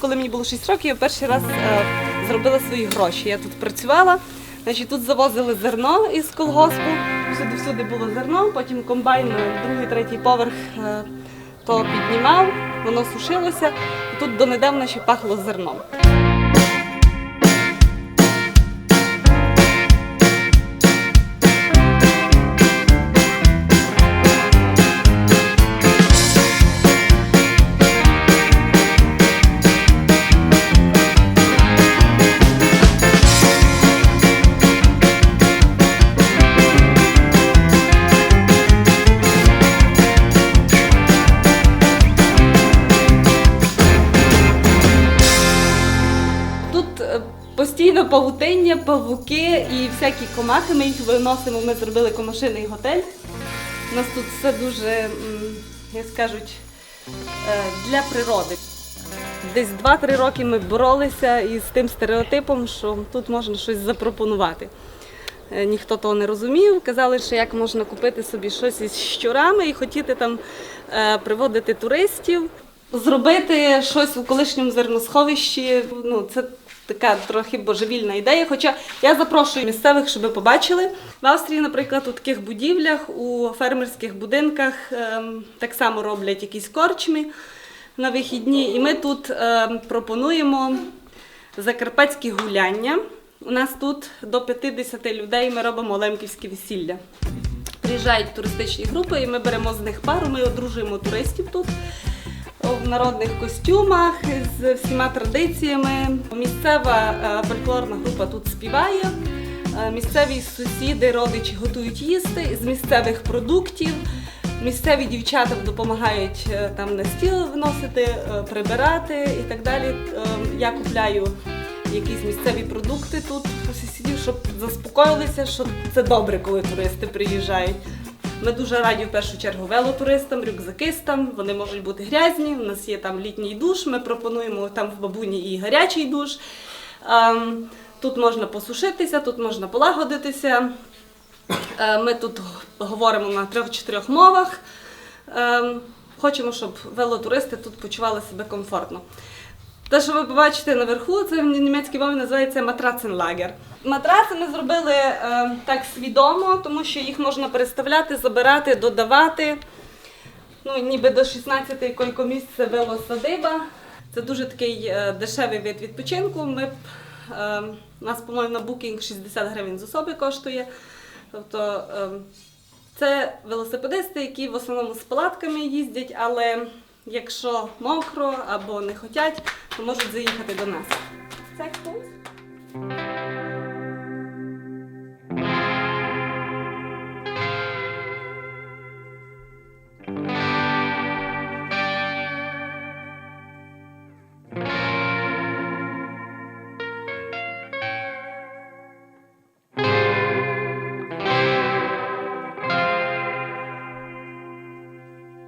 коли мені було 6 років, я перший раз е, зробила свої гроші. Я тут працювала. Значить, тут завозили зерно із колгоспу. Всюди всюди було зерно, потім комбайн другий, третій поверх е, то піднімав, воно сушилося, і тут донедавна ще пахло зерном. Постійно павутиння, павуки і всякі комахи. Ми їх виносимо. Ми зробили комашиний готель. У нас тут все дуже, як скажуть, е, для природи. Десь 2-3 роки ми боролися із тим стереотипом, що тут можна щось запропонувати. Е, Ніхто того не розумів. Казали, що як можна купити собі щось із щурами і хотіти там е, приводити туристів. Зробити щось у колишньому зерносховищі. Ну, це така трохи божевільна ідея. Хоча я запрошую місцевих, щоб ви побачили. В Австрії, наприклад, у таких будівлях, у фермерських будинках ем, так само роблять якісь корчми на вихідні. І ми тут ем, пропонуємо закарпатські гуляння. У нас тут до 50 людей ми робимо лемківське весілля. Приїжджають туристичні групи, і ми беремо з них пару, ми одружуємо туристів тут в народних костюмах з всіма традиціями. Місцева е, фольклорна група тут співає. Е, Місцеві сусіди, родичі готують їсти з місцевих продуктів. Місцеві дівчата допомагають е, там на стіл виносити, прибирати і так далі. Я купляю якісь місцеві продукти тут у сусідів, щоб заспокоїлися, що це добре, коли туристи приїжджають. Ми дуже раді в першу чергу велотуристам, рюкзакистам. Вони можуть бути грязні. У нас є там літній душ. Ми пропонуємо там в бабуні і гарячий душ. Ем, Тут можна посушитися, тут можна полагодитися. Е, Ми тут говоримо на трьох-чотирьох мовах. Ем, Хочемо, щоб велотуристи тут почували себе комфортно. Те, що ви побачите наверху, це в німецькій мові називається матраценлагер. Матраци ми зробили е, так свідомо, тому що їх можна переставляти, забирати, додавати. Ну, ніби до 16-ї койкомісць це велосадиба. Це дуже такий е, дешевий вид відпочинку. Ми, е, у нас, по-моєму, на букінг 60 гривень з особи коштує. Тобто е, це велосипедисти, які в основному з палатками їздять, але якщо мокро або не хочуть, можуть заїхати до нас. Це хто?